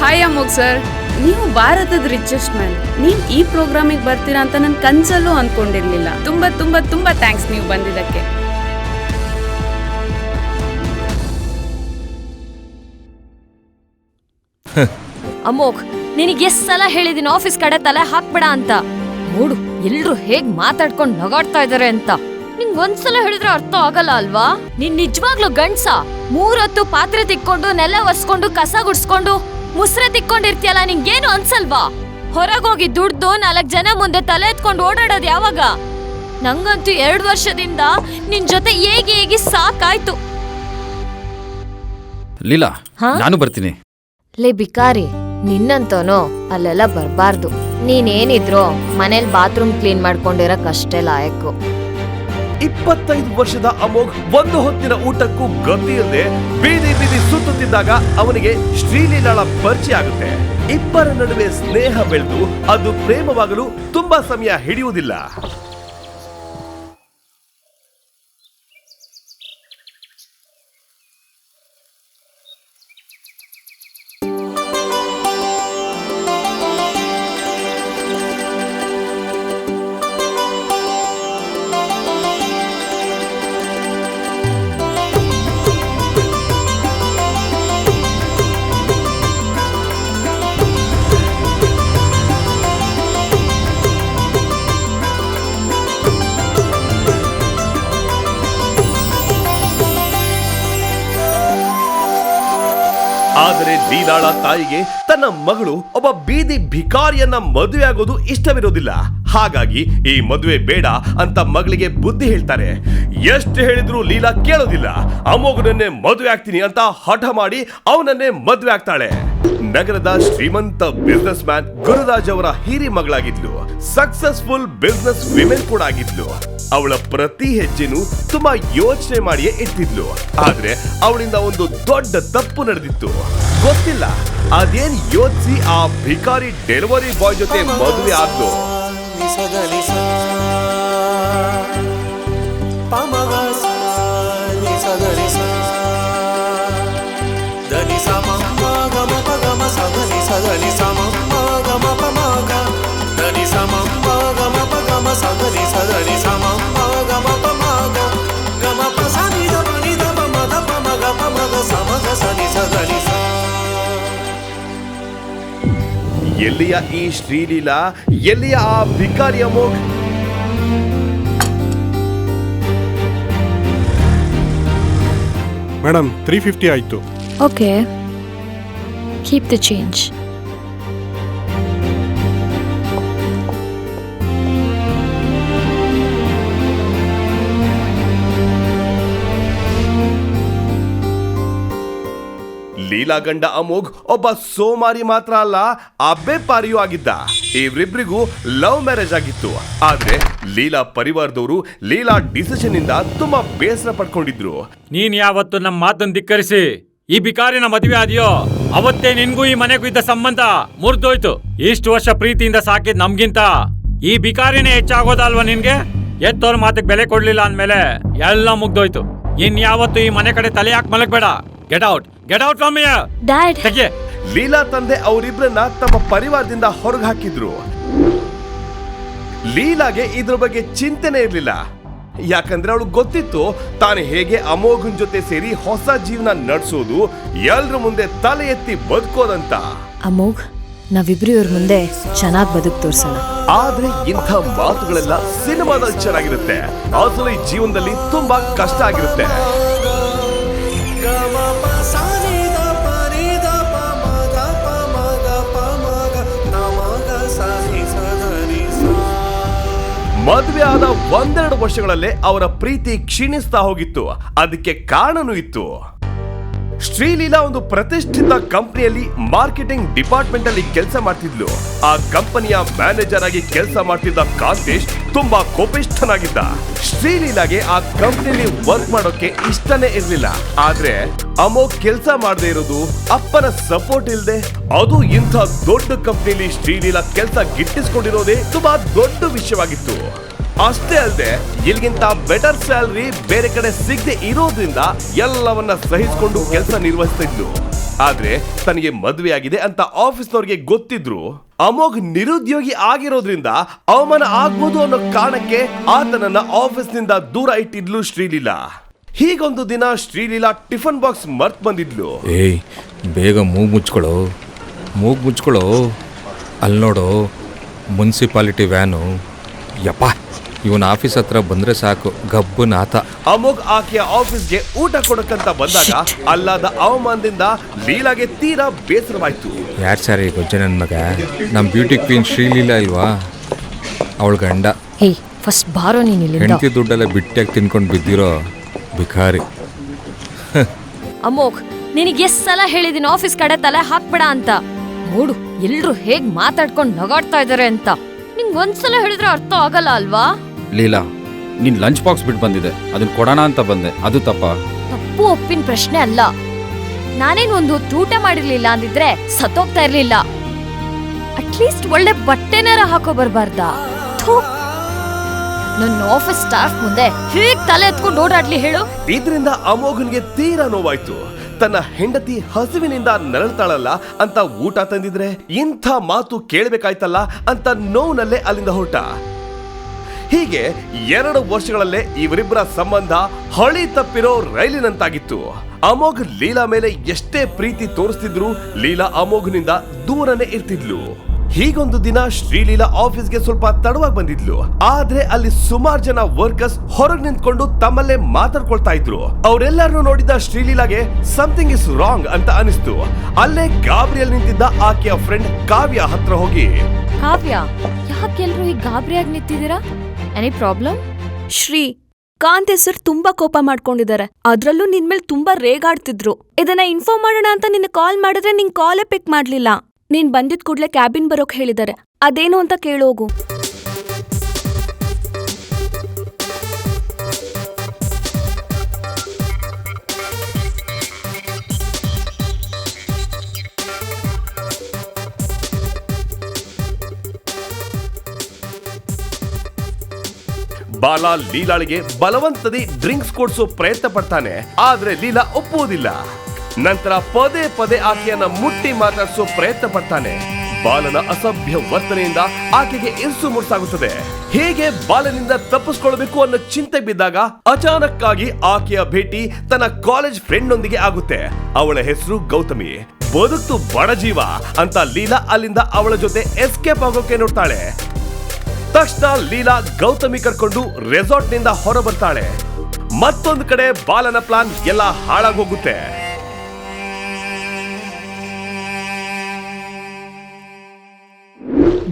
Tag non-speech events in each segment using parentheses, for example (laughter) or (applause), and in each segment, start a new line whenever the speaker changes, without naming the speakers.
Hi Amogh sir. ನೀವು ಭಾರತದ richest man ನೀವು ಈ ಪ್ರೋಗ್ರಾಮಿಗೆ ಬರ್ತೀರಾ ಅಂತ ನನ್ನ ಕನ್ಸಲ್ಲೂ ಅನ್ಕೊಂಡಿರ್ಲಿಲ್ಲ. ತುಂಬಾ ತುಂಬಾ ತುಂಬಾ ಥ್ಯಾಂಕ್ಸ್ ನೀವು ಬಂದಿದ್ದಕ್ಕೆ. (laughs)
ಅಮೋಘ್, ನಿನಗೆ ಎಷ್ಟ್ ಸಲ ಹೇಳಿದೀನಿ ಆಫೀಸ್ ಕಡೆ ತಲೆ ಹಾಕ್ಬೇಡ ಅಂತ. ನೋಡು, ಎಲ್ರು ಹೇಗ್ ಮಾತಾಡ್ಕೊಂಡು ನಗಾಡ್ತಾ ಇದಾರೆ ಅಂತ. ನಿಂಗ್ ಒಂದ್ಸಲ ಹೇಳಿದ್ರೆ ಅರ್ಥ ಆಗಲ್ಲ ಅಲ್ವಾ? ನೀನ್ ನಿಜವಾಗ್ಲೂ ಗಂಡ್ಸ? ಮೂರೊತ್ತು ಪಾತ್ರೆ ತಿಕ್ಕೊಂಡು, ನೆಲ ಒರೆಸ್ಕೊಂಡು, ಕಸ ಗುಡ್ಸ್ಕೊಂಡು ಮುಸ್ರೆ ತಿಕ್ಕೊಂಡಿರ್ತೀಯಲ್ಲ ನಿಂಗೇನು ಅನ್ಸಲ್ವಾ? ಹೊರಗೋಗಿ ದುಡ್ದು ನಾಲ್ಕ್ ಜನ ಮುಂದೆ ತಲೆ ಎತ್ಕೊಂಡು ಓಡಾಡೋದು ಯಾವಾಗ? ನಂಗಂತೂ ಎರಡು ವರ್ಷದಿಂದ ನಿನ್ ಜೊತೆ ಹೇಗೆ ಹೇಗೆ ಸಾಕಾಯ್ತು.
ಲೀಲಾ
ಹಾ?
ನಾನು ಬರ್ತೀನಿ.
ಲೇ ಬಿಕಾರಿ ನಿನ್ನಂತೋನು ಅಲ್ಲೆಲ್ಲ ಬರ್ಬಾರ್ದು. ನೀನೇನಿದ್ರು ಮನೇಲಿ ಬಾತ್ರೂಮ್ ಕ್ಲೀನ್ ಮಾಡ್ಕೊಂಡಿರಕ್ಕಷ್ಟೇ ಲಾಯಕ್ಕು
ಇಪ್ಪತ್ತೈದು ವರ್ಷದ ಅಮೋಘ್ ಒಂದು ಹೊತ್ತಿನ ಊಟಕ್ಕೂ ಗತಿಯಲ್ಲದೆ ಬೀದಿ ಬೀದಿ ಸುತ್ತುತ್ತಿದ್ದಾಗ ಅವನಿಗೆ ಶ್ರೀಲೀಲಾಳ ಪರಿಚಯ ಆಗುತ್ತೆ. ಇಬ್ಬರ ನಡುವೆ ಸ್ನೇಹ ಬೆಳೆದು ಅದು ಪ್ರೇಮವಾಗಲು ತುಂಬಾ ಸಮಯ ಹಿಡಿಯುವುದಿಲ್ಲ. ಆದರೆ ದೀದಾಳ ತಾಯಿಗೆ ತನ್ನ ಮಗಳು ಒಬ್ಬ ಬೀದಿ ಭಿಕಾರಿಯನ್ನ ಮದುವೆ ಆಗೋದು ಇಷ್ಟವಿರೋದಿಲ್ಲ. ಹಾಗಾಗಿ ಈ ಮದುವೆ ಬೇಡ ಅಂತ ಮಗಳಿಗೆ ಬುದ್ಧಿ ಹೇಳ್ತಾರೆ. ಎಷ್ಟು ಹೇಳಿದ್ರು ಲೀಲಾ ಕೇಳೋದಿಲ್ಲ. ಅಮೋಘನನ್ನೇ ಮದುವೆ ಆಗ್ತೀನಿ ಅಂತ ಹಠ ಮಾಡಿ ಅವನನ್ನೇ ಮದುವೆ ಆಗ್ತಾಳೆ. ನಗರದ ಶ್ರೀಮಂತ ಬಿಸ್ನೆಸ್ ಮ್ಯಾನ್ ಗುರುರಾಜ್ ಅವರ ಹಿರಿ ಮಗಳಾಗಿದ್ಲು. ಸಕ್ಸಸ್ಫುಲ್ ಬಿಸ್ನೆಸ್ ವಿಮೆನ್ ಕೂಡ ಆಗಿದ್ಲು. ಅವಳ ಪ್ರತಿ ಹೆಜ್ಜೆನೂ ತುಂಬಾ ಯೋಚನೆ ಮಾಡಿಯೇ ಇಟ್ಟಿದ್ಲು. ಆದ್ರೆ ಅವಳಿಂದ ಒಂದು ದೊಡ್ಡ ತಪ್ಪು ನಡೆದಿತ್ತು. ಗೊತ್ತಿಲ್ಲ. ಅದೇನ್ ಯೋಚಿಸಿ ಆ ಭಿಕಾರಿ ಡೆಲಿವರಿ ಬಾಯ್ ಜೊತೆ ಮದುವೆ ಆದ್ಲು Sama, gama, sama, sama, sama, sama, sama ಎಲ್ಲಿಯ ಈ ಶ್ರೀಲೀಲಾ? ಎಲ್ಲಿಯ ಆ ಭಿಕಾರಿಯ ಅಮೋಘ್
ಮೇಡಮ್ ತ್ರೀ ಫಿಫ್ಟಿ ಆಯಿತು.
Okay keep the change
Leela ಗಂಡ ಅಮೋಘ್ ಒಬ್ಬ ಸೋಮಾರಿ ಮಾತ್ರ ಅಲ್ಲ, ಅಬ್ಬೆ ಪಾರಿಯೂ ಆಗಿದ್ದ. ಇವರಿಬ್ರಿಗೂ ಲವ್ ಮ್ಯಾರೇಜ್ ಆಗಿತ್ತು. ಆದ್ರೆ ಲೀಲಾ ಪರಿವಾರದವರು ಲೀಲಾ ಡಿಸಿಷನ್ ಇಂದ ತುಂಬಾ ಬೇಸರ ಪಡ್ಕೊಂಡಿದ್ರು.
ನೀನ್ ಯಾವತ್ತು ನಮ್ಮ ಮಾತನ್ನು ಧಿಕ್ಕರಿಸಿ, ಈ ಬಿಕಾರಿನ ಮದುವೆ ಆದಿಯೋ? ಅವತ್ತೇ ನಿನ್ಗೂ ಈ ಮನೆಗೂ ಇದ್ದ ಸಂಬಂಧ ಮುರಿದೋಯ್ತು. ಇಷ್ಟು ವರ್ಷ ಪ್ರೀತಿಯಿಂದ ಸಾಕಿದ್ ನಮ್ಗಿಂತ ಈ ಬಿಕಾರಿನೇ ಹೆಚ್ಚಾಗೋದಲ್ವಾ ನಿನ್ಗೆ? ಎತ್ತೋರ್ ಮಾತಿಗೆ ಬೆಲೆ ಕೊಡ್ಲಿಲ್ಲ ಅಂದ್ಮೇಲೆ ಎಲ್ಲ ಮುಗ್ದೋಯ್ತು. ಇನ್ ಯಾವತ್ತು ಈ ಮನೆ ಕಡೆ ತಲೆ ಹಾಕಿ ಮಲಗ್ಬೇಡ. Get out get out from
dad
ತೆಗೆ
ಲೀಲಾ ತಂದೆ ಅವರಿಬ್ಬರನ್ನ ತಮ್ಮ ಪರಿವಾರದಿಂದ ಹೊರಗೆ ಹಾಕಿದ್ರು ಲೀಲಾಗೆ ಇದ್ರ ಬಗ್ಗೆ ಚಿಂತೆನೆ ಇರಲಿಲ್ಲ. ಯಾಕಂದ್ರೆ ಅವಳು ಗೊತ್ತಿತ್ತು ತಾನು ಹೇಗೆ ಅಮೋಘನ್ ಜೊತೆ ಸೇರಿ ಹೊಸ ಜೀವನ ನಡೆಸೋದು ಎಲ್ರ ಮುಂದೆ ತಲೆ ಎತ್ತಿ ಬದುಕೋದಂತ.
ಅಮೋಘ್ ನಾವಿಬ್ರು ಇವ್ರ ಮುಂದೆ ಚೆನ್ನಾಗಿ ಬದುಕು ತೋರ್ಸೋಣ.
ಆದ್ರೆ ಇಂಥ ಮಾತುಗಳೆಲ್ಲ ಸಿನಿಮಾದಲ್ಲಿ ಚೆನ್ನಾಗಿರುತ್ತೆ. ಅಸಲಿ ಈ ಜೀವನದಲ್ಲಿ ತುಂಬಾ ಕಷ್ಟ ಆಗಿರುತ್ತೆ. ಮದುವೆ ಆದ ಒಂದೆರಡು ವರ್ಷಗಳಲ್ಲೇ ಅವರ ಪ್ರೀತಿ ಕ್ಷೀಣಿಸ್ತಾ ಹೋಗಿತ್ತು. ಅದಕ್ಕೆ ಕಾರಣನೂ ಇತ್ತು. ಶ್ರೀಲೀಲಾ ಒಂದು ಪ್ರತಿಷ್ಠಿತ ಕಂಪನಿಯಲ್ಲಿ ಮಾರ್ಕೆಟಿಂಗ್ ಡಿಪಾರ್ಟ್ಮೆಂಟ್ ಅಲ್ಲಿ ಕೆಲಸ ಮಾಡ್ತಿದ್ಲು. ಆ ಕಂಪನಿಯ ಮ್ಯಾನೇಜರ್ ಆಗಿ ಕೆಲಸ ಮಾಡ್ತಿದ್ದ ಕಾಂತೇಶ್ ತುಂಬಾ ಕೋಪಿಷ್ಠನಾಗಿದ್ದ. ಶ್ರೀಲೀಲಾಗೆ ಆ ಕಂಪ್ನಿಲಿ ವರ್ಕ್ ಮಾಡೋಕೆ ಇಷ್ಟನೇ ಇರ್ಲಿಲ್ಲ. ಆದ್ರೆ ಅಮೋಕ್ ಕೆಲಸ ಮಾಡದೇ ಇರೋದು ಅಪ್ಪನ ಸಪೋರ್ಟ್ ಇಲ್ದೆ. ಅದು ಇಂಥ ದೊಡ್ಡ ಕಂಪ್ನಿಲಿ ಶ್ರೀಲೀಲಾ ಕೆಲಸ ಗಿಟ್ಟಿಸ್ಕೊಂಡಿರೋದೇ ತುಂಬಾ ದೊಡ್ಡ ವಿಷಯವಾಗಿತ್ತು. ಅಷ್ಟೇ ಅಲ್ಲದೆ ಇಲ್ಲಿಗಿಂತ ಬೆಟರ್ ಸ್ಯಾಲರಿ ಬೇರೆ ಕಡೆ ಸಿಗದೆ ಇರೋದ್ರಿಂದ ಎಲ್ಲವನ್ನ ಸಹಿಸಿಕೊಂಡು ಕೆಲಸ ನಿರ್ವಹಿಸ್ತಿದ್ಲು ಆದ್ರೆ ತನಗೆ ಮದುವೆ ಆಗಿದೆ ಅಂತ ಆಫೀಸ್ನವ್ರಿಗೆ ಗೊತ್ತಿದ್ರು. ಅಮೋಘ್ ನಿರುದ್ಯೋಗಿ ಆಗಿರೋದ್ರಿಂದ ಅವಮಾನ ಆಗ್ಬೋದು ಅನ್ನೋ ಕಾರಣಕ್ಕೆ ಆತನನ್ನ ಆಫೀಸ್ನಿಂದ ದೂರ ಇಟ್ಟಿದ್ಲು ಶ್ರೀಲೀಲಾ. ಹೀಗೊಂದು ದಿನ ಶ್ರೀಲೀಲಾ ಟಿಫನ್ ಬಾಕ್ಸ್ ಮರ್ತ್ ಬಂದಿದ್ಲು.
ಏಯ್, ಬೇಗ ಮೂಗು ಮುಚ್ಕೊಳ್ಳೋ. ಮೂಗು ಮುಚ್ಕೊಳ್ಳೋ. ಅಲ್ಲಿ ನೋಡು, ಮುನ್ಸಿಪಾಲಿಟಿ ವ್ಯಾನು. ಯಪ್ಪ. ಇವನ ಆಫೀಸ್ ಹತ್ರ ಬಂದ್ರೆ ಸಾಕು. ಗಬ್ಬು ನಾಥ
ಅಮೋಘ್ ಆಕೆಯ ಆಫೀಸ್ಗೆ ಊಟ ಕೊಡಕ್ಕಂತ ಬಂದಾಗ ಅಲ್ಲಾದ ಅವಮಾನದಿಂದ ಲೀಲಾಗೆ ತೀರಾ ಬೇಸರವಾಯ್ತು.
ಯಾರ್ ಸರ್ ಈ ಗೊಜ್ಜೆ ನನ್ನ ಮಗ? ನಮ್ಮ ಬ್ಯೂಟಿ ಕ್ವೀನ್ ಶ್ರೀಲೀಲಾ ಇಲ್ವಾ? ಅವಳ ಗಂಡ.
ಹೇ ಫಸ್ಟ್ ಬಾರೋ ನೀನು ಇಲ್ಲಿಂದ.
ಹೆಂಡತಿ ದುಡ್ಡೆಲ್ಲ ಬಿಟ್ಟಿಯಾಗಿ ತಿನ್ಕೊಂಡು ಬಿದ್ದಿರೋ ಭಿಖಾರಿ.
ಅಮೋಘ್ ನಿನಗೆ ಎಷ್ಟ್ ಸಲ ಹೇಳಿದೀನಿ ಆಫೀಸ್ ಕಡೆ ತಲೆ ಹಾಕ್ಬೇಡ ಅಂತ. ನೋಡು ಎಲ್ಲರೂ ಹೇಗ್ ಮಾತಾಡ್ಕೊಂಡು ನಗಾಡ್ತಾ ಇದ್ದಾರೆ ಅಂತ. ನಿಂಗ್ ಒಂದ್ಸಲ ಹೇಳಿದ್ರೆ ಅರ್ಥ ಆಗಲ್ಲ ಅಲ್ವಾ?
ಲೀಲಾ ನೀನ್ ಲಂಚ್ ಬಾಕ್ಸ್ ಬಿಟ್ಟು ಬಂದಿದೆ. ಅದನ್ನ ಕೊಡೋಣ ಅಂತ ಬಂದೆ. ಅದು ತಪ್ಪ?
ತಪ್ಪು ಒಪ್ಪಿನ ಪ್ರಶ್ನೆ ಅಲ್ಲ. ನಾನೇನ್ ಒಂದು ಹೊತ್ತು ಊಟ ಮಾಡಿರ್ಲಿಲ್ಲ ಅಂದಿದ್ರೆ ಸತ್ತೋಗ್ತಾ ಇರ್ಲಿಲ್ಲ. ಅಟ್ಲೀಸ್ಟ್ ಒಳ್ಳೆ ಬಟ್ಟೆನಾರ ಹಾಕೋ ಬರ್ಬಾರ್ದಾ? ಥು. ನನ್ನ ಆಫೀಸ್ ಸ್ಟಾಫ್ ಮುಂದೆ ಹೇಗ್ ತಲೆ ಎತ್ಕೊಂಡು ಓಡಾಡ್ಲಿ ಹೇಳು.
ಇದ್ರಿಂದ ಅಮೋಘನ್ಗೆ ತೀರಾ ನೋವಾಯ್ತು. ತನ್ನ ಹೆಂಡತಿ ಹಸುವಿನಿಂದ ನರಳ್ತಾಳಲ್ಲ ಅಂತ ಊಟ ತಂದಿದ್ರೆ ಇಂಥ ಮಾತು ಕೇಳಬೇಕಾಯ್ತಲ್ಲ ಅಂತ ನೋವಿನಲ್ಲೇ ಅಲ್ಲಿಂದ ಹೊರಟ. ಹೀಗೆ ಎರಡು ವರ್ಷಗಳಲ್ಲೇ ಇವರಿಬ್ಬರ ಸಂಬಂಧ ಹಳಿ ತಪ್ಪಿರೋ ರೈಲಿನಂತಾಗಿತ್ತು. ಅಮೋಘ್ ಲೀಲಾ ಮೇಲೆ ಎಷ್ಟೇ ಪ್ರೀತಿ ತೋರಿಸ್ತಿದ್ರು ಲೀಲಾ ಅಮೋಘ್ನಿಂದ ದೂರನೇ ಇರ್ತಿದ್ಲು. ಹೀಗೊಂದು ದಿನ ಶ್ರೀಲೀಲಾ ಆಫೀಸ್ಗೆ ಸ್ವಲ್ಪ ತಡವಾಗಿ ಬಂದಿದ್ಲು. ಆದ್ರೆ ಅಲ್ಲಿ ಸುಮಾರು ಜನ ವರ್ಕರ್ಸ್ ಹೊರಗೆ ನಿಂತ್ಕೊಂಡು ತಮ್ಮಲ್ಲೇ ಮಾತಾಡ್ಕೊಳ್ತಾ ಇದ್ರು. ಅವರೆಲ್ಲರನ್ನೂ ನೋಡಿದ ಶ್ರೀಲೀಲಾಗೆ ಸಮಥಿಂಗ್ ಇಸ್ ರಾಂಗ್ ಅಂತ ಅನಿಸ್ತು. ಅಲ್ಲೇ ಗಾಬರಿಯಲ್ಲಿ ನಿಂತಿದ್ದ ಆಕೆಯ ಫ್ರೆಂಡ್ ಕಾವ್ಯ ಹತ್ರ ಹೋಗಿ.
ಕಾವ್ಯ ಯಾಕೆಲ್ರು ಈ ಗಾಬರಿಯಾಗಿ ನಿಂತಿದ್ದೀರಾ? ಎನಿ ಪ್ರಾಬ್ಲಮ್
ಶ್ರೀ, ಕಾಂತೆ ಸರ್ ತುಂಬಾ ಕೋಪ ಮಾಡ್ಕೊಂಡಿದ್ದಾರೆ. ಅದ್ರಲ್ಲೂ ನಿನ್ ಮೇಲೆ ತುಂಬಾ ರೇಗಾಡ್ತಿದ್ರು. ಇದನ್ನ ಇನ್ಫಾರ್ಮ್ ಮಾಡೋಣ ಅಂತ ನಿನ್ನ ಕಾಲ್ ಮಾಡಿದ್ರೆ ನಿನ್ ಕಾಲೇ ಪಿಕ್ ಮಾಡ್ಲಿಲ್ಲ. ನೀನ್ ಬಂದಿದ್ ಕೂಡ್ಲೆ ಕ್ಯಾಬಿನ್ ಬರೋಕ್ ಹೇಳಿದ್ದಾರೆ. ಅದೇನು ಅಂತ ಕೇಳೋಗು.
ಬಾಲ ಲೀಲಾಳಿಗೆ ಬಲವಂತದಿ ಡ್ರಿಂಕ್ಸ್ ಕೊಡ್ಸೋ ಪ್ರಯತ್ನ ಪಡ್ತಾನೆ, ಆದ್ರೆ ಲೀಲಾ ಒಪ್ಪುವುದಿಲ್ಲ. ನಂತರ ಪದೇ ಪದೇ ಆಕೆಯನ್ನ ಮುಟ್ಟಿ ಮಾತಾಡಿಸೋ ಪ್ರಯತ್ನ ಪಡ್ತಾನೆ. ಬಾಲನ ಅಸಭ್ಯ ವರ್ತನೆಯಿಂದ ಆಕೆಗೆ ಇನ್ಸು ಮುರ್ಸಾಗುತ್ತದೆ. ಹೇಗೆ ಬಾಲನಿಂದ ತಪ್ಪಿಸ್ಕೊಳ್ಬೇಕು ಅನ್ನೋ ಚಿಂತೆ ಬಿದ್ದಾಗ ಅಚಾನಕ್ಕಾಗಿ ಆಕೆಯ ಭೇಟಿ ತನ್ನ ಕಾಲೇಜ್ ಫ್ರೆಂಡ್ ನೊಂದಿಗೆ ಆಗುತ್ತೆ. ಅವಳ ಹೆಸರು ಗೌತಮಿ. ಬದುಕ್ತು ಬಡಜೀವ ಅಂತ ಲೀಲಾ ಅಲ್ಲಿಂದ ಅವಳ ಜೊತೆ ಎಸ್ಕೇಪ್ ಆಗೋಕೆ ನೋಡ್ತಾಳೆ. ತಕ್ಷಣ ಲೀಲಾ ಗೌತಮಿ ಕರ್ಕೊಂಡು ರೆಸಾರ್ಟ್ನಿಂದ ಹೊರ ಬರ್ತಾಳೆ ಮತ್ತೊಂದು ಕಡೆ ಬಾಲನ ಪ್ಲಾನ್ ಎಲ್ಲ ಹಾಳಾಗೋಗುತ್ತೆ.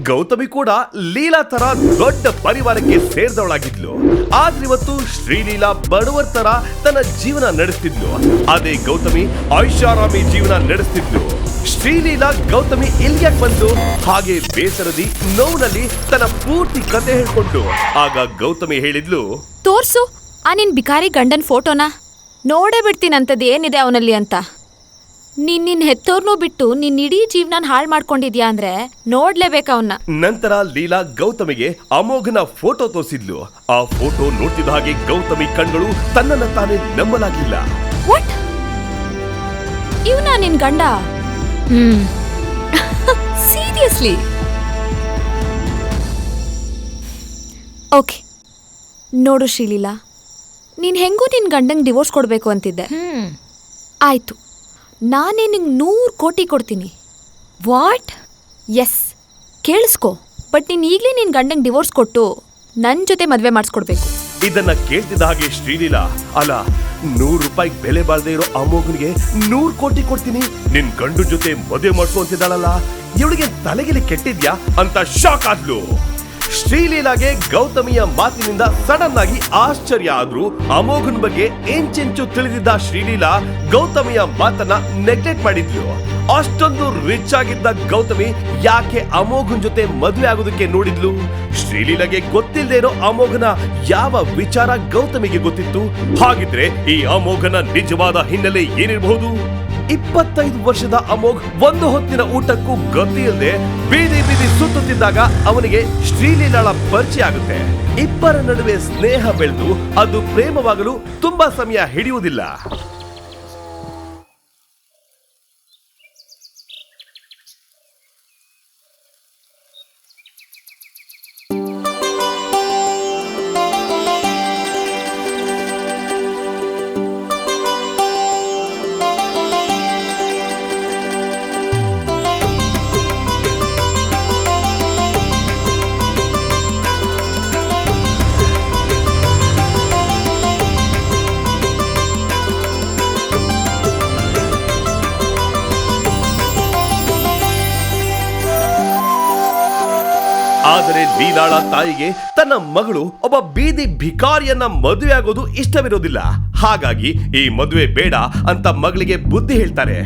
ಗೌತಮಿ ಕೂಡ ಲೀಲಾ ತರ ದೊಡ್ಡ ಪರಿವಾರಕ್ಕೆ ಸೇರಿದವಳಾಗಿದ್ಲು. ಆದ್ರಿವತ್ತು ಶ್ರೀಲೀಲಾ ಬಡವರ್ ತರ ತನ್ನ ಜೀವನ ನಡೆಸ್ತಿದ್ಲು. ಅದೇ ಗೌತಮಿ ಐಷಾರಾಮಿ ಜೀವನ ನಡೆಸ್ತಿದ್ಲು. ಶ್ರೀಲೀಲಾ ಗೌತಮಿ ಇಲ್ಲಿಗೆ ಬಂದು ಹಾಗೆ ಬೇಸರದಿ ನೋವಿನಲ್ಲಿ ತನ್ನ ಪೂರ್ತಿ ಕತೆ ಹೇಳ್ಕೊಂಡು. ಆಗ ಗೌತಮಿ ಹೇಳಿದ್ಲು
ತೋರ್ಸು ಆ ನಿನ್ ಬಿಕಾರಿ ಗಂಡನ್ ಫೋಟೋನ. ನೋಡೇ ಬಿಡ್ತೀನಂತದ್ ಏನಿದೆ ಅವನಲ್ಲಿ ಅಂತ. ನೀನ್ ನಿನ್ ಹೆತ್ತೋರ್ನೂ ಬಿಟ್ಟು ನಿನ್ ಇಡೀ ಜೀವನ ಹಾಳು ಮಾಡ್ಕೊಂಡಿದ್ಯಾ ಅಂದ್ರೆ ನೋಡ್ಲೇಬೇಕು ಅವನ್ನ
ನಂತರ ಲೀಲಾ ಗೌತಮಿಗೆ ಅಮೋಘನ ಫೋಟೋ ತೋರಿಸಿದ್ಲು. ಆ ಫೋಟೋ ನೋಡ್ತಿದ್ದ ಹಾಗೆ ಗೌತಮಿ ಕಣ್ಗಳು ತನ್ನನ್ನ ತಾನೇ ನಂಬಲಾಗಿಲ್ಲ.
ಇವನಾ ಇವನ ನಿನ್ ಗಂಡ? ಸೀರಿಯಸ್ಲಿ ಓಕೆ (laughs) ನೋಡು ಶ್ರೀಲೀಲಾ ನೀನು ಹೆಂಗೂ ನಿನ್ನ ಗಂಡಂಗೆ ಡಿವೋರ್ಸ್ ಕೊಡಬೇಕು ಅಂತಿದ್ದೆ.
ಆಯಿತು
ಆಯ್ತು. ನಾನೇ ನಿಂಗೆ ನೂರು ಕೋಟಿ ಕೊಡ್ತೀನಿ.
What
S ಕೇಳಿಸ್ಕೊ. ಬಟ್ ನೀನು ಈಗಲೇ ನಿನ್ನ ಗಂಡಂಗೆ ಡಿವೋರ್ಸ್ ಕೊಟ್ಟು ನನ್ನ ಜೊತೆ ಮದುವೆ ಮಾಡಿಸ್ಕೊಡ್ಬೇಕು.
ಇದನ್ನ ಕೇಳ್ತಿದ್ದ ಹಾಗೆ ಶ್ರೀಲೀಲಾ ಅಲ್ಲ ನೂರು ರೂಪಾಯಿ ಬೆಲೆ ಬಾಳ್ದೆ ಇರೋ ಅಮೋಘನ್ಗೆ ನೂರು ಕೋಟಿ ಕೊಡ್ತೀನಿ. ನಿನ್ ಗಂಡು ಜೊತೆ ಮದುವೆ ಮಾಡ್ಕೊಂತಿದ್ದಾಳಲ್ಲ ಇವಳಿಗೆ ತಲೆಗೆಲಿ ಕೆಟ್ಟಿದ್ಯಾ ಅಂತ ಶಾಕ್ ಆದ್ಲು. ಶ್ರೀಲೀಲಾಗೆ ಗೌತಮಿಯ ಮಾತಿನಿಂದ ಸಡನ್ ಆಗಿ ಆಶ್ಚರ್ಯ ಆದ್ರೂ. ಅಮೋಘನ್ ಬಗ್ಗೆ ಎಂಚೆಂಚು ತಿಳಿದಿದ್ದ ಶ್ರೀಲೀಲಾ, ಗೌತಮಿಯ ಮಾತನ್ನ ನೆಗ್ಲೆಕ್ಟ್ ಮಾಡಿದ್ಲು. ಅಷ್ಟೊಂದು ರಿಚ್ ಆಗಿದ್ದ ಗೌತಮಿ ಯಾಕೆ ಅಮೋಘನ್ ಜೊತೆ ಮದುವೆ ಆಗೋದಕ್ಕೆ ನೋಡಿದ್ಲು? ಶ್ರೀಲೀಲಾಗೆ ಗೊತ್ತಿಲ್ಲದೆ ಇರೋ ಅಮೋಘನ ಯಾವ ವಿಚಾರ ಗೌತಮಿಗೆ ಗೊತ್ತಿತ್ತು? ಹಾಗಿದ್ರೆ ಈ ಅಮೋಘನ ನಿಜವಾದ ಹಿನ್ನೆಲೆ ಏನಿರಬಹುದು? ಇಪ್ಪತ್ತೈದು ವರ್ಷದ ಅಮೋಘ್ ಒಂದು ಹೊತ್ತಿನ ಊಟಕ್ಕೂ ಗತಿಯಿಲ್ಲದೆ ಬೀದಿ ಬೀದಿ ಸುತ್ತುತ್ತಿದ್ದಾಗ ಅವನಿಗೆ ಶ್ರೀಲೀಲಾಳ ಪರಿಚಯ ಆಗುತ್ತೆ. ಇಬ್ಬರ ನಡುವೆ ಸ್ನೇಹ ಬೆಳೆದು ಅದು ಪ್ರೇಮವಾಗಲು ತುಂಬಾ ಸಮಯ ಹಿಡಿಯುವುದಿಲ್ಲ. ಆದರೆ ಲೀಲಾಳ ತಾಯಿಗೆ ತನ್ನ ಮಗಳು ಒಬ್ಬ ಬೀದಿ ಭಿಕಾರಿಯನ್ನ ಮದುವೆ ಆಗೋದು ಇಷ್ಟವಿರೋದಿಲ್ಲ. ಹಾಗಾಗಿ ಈ ಮದುವೆ ಬೇಡ ಅಂತ ಮಗಳಿಗೆ ಬುದ್ಧಿ ಹೇಳ್ತಾರೆ.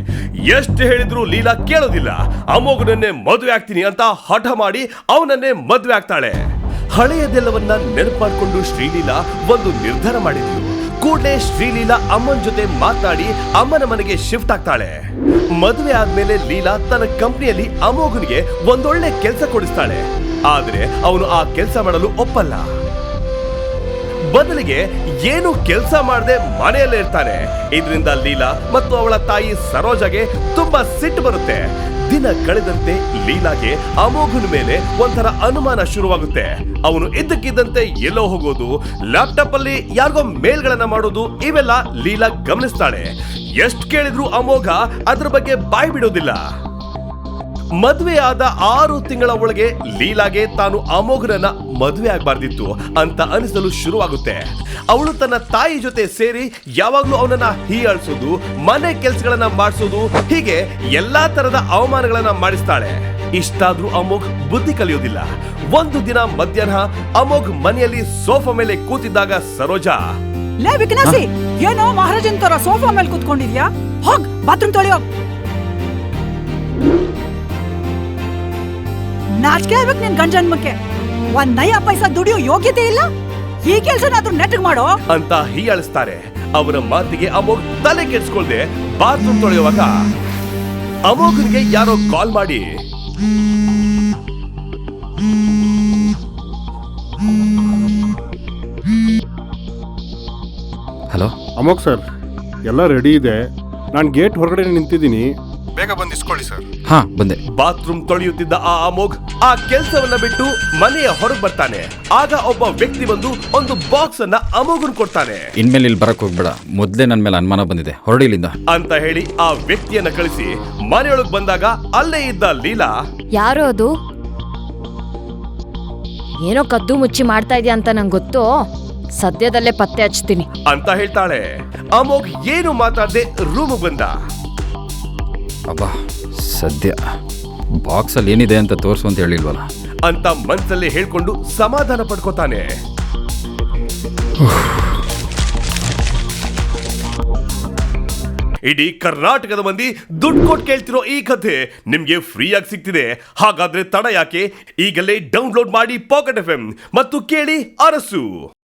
ಎಷ್ಟು ಹೇಳಿದ್ರು ಲೀಲಾ ಕೇಳೋದಿಲ್ಲ. ಅಮೋಘನನ್ನೇ ಮದುವೆ ಆಗ್ತೀನಿ ಅಂತ ಹಠ ಮಾಡಿ ಅವನನ್ನೇ ಮದುವೆ ಆಗ್ತಾಳೆ. ಹಳೆಯದೆಲ್ಲವನ್ನ ನೆನಪಾಡ್ಕೊಂಡು ಶ್ರೀಲೀಲಾ ಒಂದು ನಿರ್ಧಾರ ಮಾಡಿದ್ರು ಕೂಡಲೇ ಶ್ರೀಲೀಲಾ ಅಮ್ಮನ ಜೊತೆ ಮಾತನಾಡಿ ಅಮ್ಮನ ಮನೆಗೆ ಶಿಫ್ಟ್ ಆಗ್ತಾಳೆ. ಮದುವೆ ಆದ್ಮೇಲೆ ಲೀಲಾ ತನ್ನ ಕಂಪ್ನಿಯಲ್ಲಿ ಅಮೋಘನಿಗೆ ಒಂದೊಳ್ಳೆ ಕೆಲಸ ಕೊಡಿಸ್ತಾಳೆ. ಆದ್ರೆ ಅವನು ಆ ಕೆಲಸ ಮಾಡಲು ಒಪ್ಪಲ್ಲ. ಬದಲಿಗೆ ಏನು ಕೆಲಸ ಮಾಡದೆ ಮನೆಯಲ್ಲೇ ಇರ್ತಾನೆ. ಇದರಿಂದ ಲೀಲಾ ಮತ್ತು ಅವಳ ತಾಯಿ ಸರೋಜಾಗೆ ತುಂಬಾ ಸಿಟ್ಟು ಬರುತ್ತೆ. ದಿನ ಕಳೆದಂತೆ ಲೀಲಾಗೆ ಅಮೋಘನ ಮೇಲೆ ಒಂಥರ ಅನುಮಾನ ಶುರುವಾಗುತ್ತೆ. ಅವನು ಇದ್ದಕ್ಕಿದ್ದಂತೆ ಎಲ್ಲೋ ಹೋಗೋದು ಲ್ಯಾಪ್ಟಾಪ್ ಅಲ್ಲಿ ಯಾರಿಗೋ ಮೇಲ್ಗಳನ್ನ ಮಾಡೋದು, ಇವೆಲ್ಲ ಲೀಲಾ ಗಮನಿಸ್ತಾಳೆ. ಎಷ್ಟು ಕೇಳಿದ್ರು ಅಮೋಘ ಅದ್ರ ಬಗ್ಗೆ ಬಾಯಿ ಬಿಡೋದಿಲ್ಲ. ಮದುವೆ ಆದ ಆರು ತಿಂಗಳ ಒಳಗೆ ಲೀಲಾಗೆ ತಾನು ಅಮೋಘನನ್ನ ಮದುವೆ ಆಗಬಾರ್ದಿತ್ತು ಅಂತ ಅನಿಸಲು ಶುರುವಾಗುತ್ತೆ. ಅವಳು ತನ್ನ ತಾಯಿ ಜೊತೆ ಸೇರಿ ಯಾವಾಗ್ಲೂ ಅವನನ್ನ ಹೀಯಾಳಿಸೋದು ಮನೆ ಕೆಲಸಗಳನ್ನ ಮಾಡಿಸೋದು ಹೀಗೆ ಎಲ್ಲಾ ತರದ ಅವಮಾನಗಳನ್ನ ಮಾಡಿಸ್ತಾಳೆ. ಇಷ್ಟಾದ್ರೂ ಅಮೋಘ್ ಬುದ್ಧಿ ಕಲಿಯೋದಿಲ್ಲ. ಒಂದು ದಿನ ಮಧ್ಯಾಹ್ನ ಅಮೋಘ್ ಮನೆಯಲ್ಲಿ ಸೋಫಾ ಮೇಲೆ ಕೂತಿದ್ದಾಗ ಸರೋಜಾ
ಲೇ ವಿಕನಾಸಿ ಏನೋ ಮಹಾರಾಜನ್ ತರ ಸೋಫಾ ಮೇಲೆ ಕೂತ್ಕೊಂಡಿದ್ಯಾ? ಹೋಗ್ ಬಾತ್ರೂಮ್ ತೊಳಿ ನಾಚಿಕೆ ಆಗ್ಬೇಕು ನಿನ್ ಗಂಡ ಜನ್ಮಕ್ಕೆ. ಒಂದ್ ನಯ ಪೈಸಾ ದುಡಿಯೋ ಯೋಗ್ಯತೆ ಇಲ್ಲ? ಈ ಕೆಲ್ಸನಾದ್ರೂ ನೆಟ್ಟಗ್ ಮಾಡೋ?
ಅಂತ ಹೀಯಾಳಿಸ್ತಾರೆ. ಅವರ ಮಾತಿಗೆ ಅಮೋಘ್ ತಲೆ ಕೆಡ್ಸ್ಕೊಳ್ದೆ ಬಾತ್ರೂಮ್ ತೊಳೆಯುವಾಗ ಅಮೋಘನ್ಗೆ ಯಾರೋ ಕಾಲ್ ಮಾಡಿ
ಹಲೋ?
ಅಮೋಕ್ ಸರ್ ಎಲ್ಲ ರೆಡಿ ಇದೆ. ನಾನು ಗೇಟ್ ಹೊರಗಡೆ ನಿಂತಿದ್ದೀನಿ. ಬೇಗ ಬಂದಿಸ್ಕೊಳ್ಳಿ ಸರ್.
ಹಾ ಬಂದೆ.
ಬಾತ್ರೂಮ್ ತೊಳೆಯುತ್ತಿದ್ದ ಆ ಅಮೋಘ್ ಆ ಕೆಲಸವನ್ನ ಬಿಟ್ಟು ಮನೆಯ ಹೊರಗೆ ಬರ್ತಾನೆ. ಆಗ ಒಬ್ಬ ವ್ಯಕ್ತಿ ಬಂದು ಒಂದು ಬಾಕ್ಸ್ ಅನ್ನ ಅಮೋಘನ್ ಕೊಡ್ತಾನೆ.
ಇನ್ಮೇಲೆ ಇಲ್ಲಿ ಬರಕ್ ಹೋಗ್ಬೇಡ. ಮೊದ್ಲೇ ನನ್ನ ಮೇಲೆ ಅನುಮಾನ ಬಂದಿದೆ. ಹೊರಡಿ ಇಲ್ಲಿಂದ.
ಅಂತ ಹೇಳಿ ಆ ವ್ಯಕ್ತಿಯನ್ನ ಕಳಿಸಿ ಮನೆಯೊಳಗ್ ಬಂದಾಗ ಅಲ್ಲೇ ಇದ್ದ ಲೀಲಾ.
ಯಾರು ಅದು? ಏನೋ ಕದ್ದು ಮುಚ್ಚಿ ಮಾಡ್ತಾ ಇದೆಯಾ ಅಂತ ನಂಗೆ ಗೊತ್ತು? ಸದ್ಯದಲ್ಲೇ ಪತ್ತೆ ಹಚ್ತೀನಿ.
ಅಂತ ಹೇಳ್ತಾಳೆ. ಅಮೋಗ್ ಏನು ಮಾತಾಡದೆ ರೂಮ್ ಬಂದ.
ಅಬ್ಬಾ ಸದ್ಯ. ಬಾಕ್ಸಲ್ಲಿ ಏನಿದೆ ಅಂತ ತೋರಿಸು ಅಂತ ಹೇಳಿಲ್ವಲ್ಲ?
ಅಂತ ಮನ್ಸಲ್ಲೇ ಹೇಳ್ಕೊಂಡು ಸಮಾಧಾನ ಪಡ್ಕೋತಾನೆ. ಇಡೀ ಕರ್ನಾಟಕದ ಮಂದಿ ದುಡ್ಡು ಕೊಟ್ಟು ಕೇಳ್ತಿರೋ ಈ ಕಥೆ ನಿಮ್ಗೆ ಫ್ರೀಯಾಗಿ ಸಿಗ್ತಿದೆ. ಹಾಗಾದ್ರೆ ತಡ ಯಾಕೆ? ಈಗಲೇ ಡೌನ್ಲೋಡ್ ಮಾಡಿ ಪಾಕೆಟ್ ಎಫ್ ಮತ್ತು ಕೇಳಿ ಅರಸು.